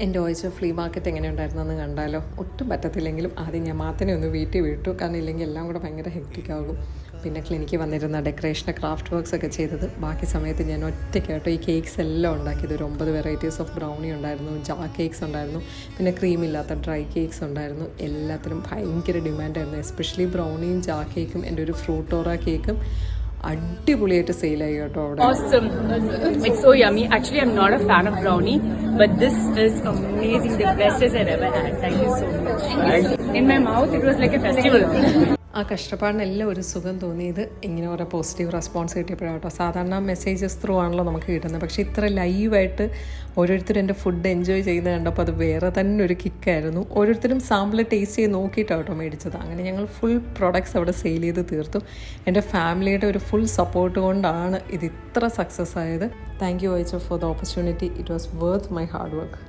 എന്റെ ഓയിച്ച flea market എങ്ങനെ ഉണ്ടായിരുന്നെന്ന് കണ്ടാലോ? ഒട്ടും പറ്റത്തില്ലെങ്കിലും ആദ്യം ഞാൻ മാത്രമേ ഒന്ന് വീട്ടിൽ വിട്ടു. കാരണം ഇല്ലെങ്കിൽ എല്ലാം കൂടെ ഭയങ്കര ഹെക്റ്റിക് ആകും. പിന്നെ ക്ലിനിക്കിൽ വന്നിരുന്ന ഡെക്കറേഷൻ ക്രാഫ്റ്റ് വർക്ക്സ് ഒക്കെ ചെയ്തത്. ബാക്കി സമയത്ത് ഞാൻ ഒറ്റയ്ക്കാട്ടോ ഈ കേക്ക്സ് എല്ലാം ഉണ്ടാക്കിയത്. ഒരു ഒമ്പത് വെറൈറ്റീസ് ഓഫ് ബ്രൗണി ഉണ്ടായിരുന്നു. ജാ കേക്ക്സ് ഉണ്ടായിരുന്നു. പിന്നെ ക്രീം ഇല്ലാത്ത ഡ്രൈ കേക്ക്സ് ഉണ്ടായിരുന്നു. എല്ലാത്തിനും ഭയങ്കര ഡിമാൻഡായിരുന്നു എസ്പെഷ്യലി ബ്രൗണിയും ജാ കേക്കും എന്റെ ഒരു ഫ്രൂട്ടോറ കേക്കും അടിപൊളിയായിട്ട് സെയിലായി കേട്ടോ അവിടെ Awesome. It's so yummy. Actually, I'm not a fan of but this is amazing. The bestest I've ever had. Thank you so much. In my mouth, it was like a festival. ആ കഷ്ടപ്പാടിനെല്ലാം ഒരു സുഖം തോന്നിയത് ഇങ്ങനെ ഓരോ positive response കിട്ടിയപ്പോഴാണ് കേട്ടോ സാധാരണ messages through ആണല്ലോ നമുക്ക് കിട്ടുന്നത്. പക്ഷേ ഇത്ര ലൈവായിട്ട് ഓരോരുത്തരും എന്റെ ഫുഡ് എൻജോയ് ചെയ്യുന്നത് കണ്ടപ്പോൾ അത് വേറെ തന്നെ ഒരു കിക്കായിരുന്നു ഓരോരുത്തരും സാമ്പിൾ ടേസ്റ്റ് ചെയ്ത് നോക്കിയിട്ടാണ് കേട്ടോ മേടിച്ചത്. അങ്ങനെ ഞങ്ങൾ ഫുൾ പ്രോഡക്ട്സ് അവിടെ സെയിൽ ചെയ്ത് തീർത്തു. എന്റെ ഫാമിലിയുടെ ഒരു ഫുൾ സപ്പോർട്ട് കൊണ്ടാണ് ഇത് ഇത്ര സക്സസ് ആയത്. Thank you which for the opportunity it was worth my hard work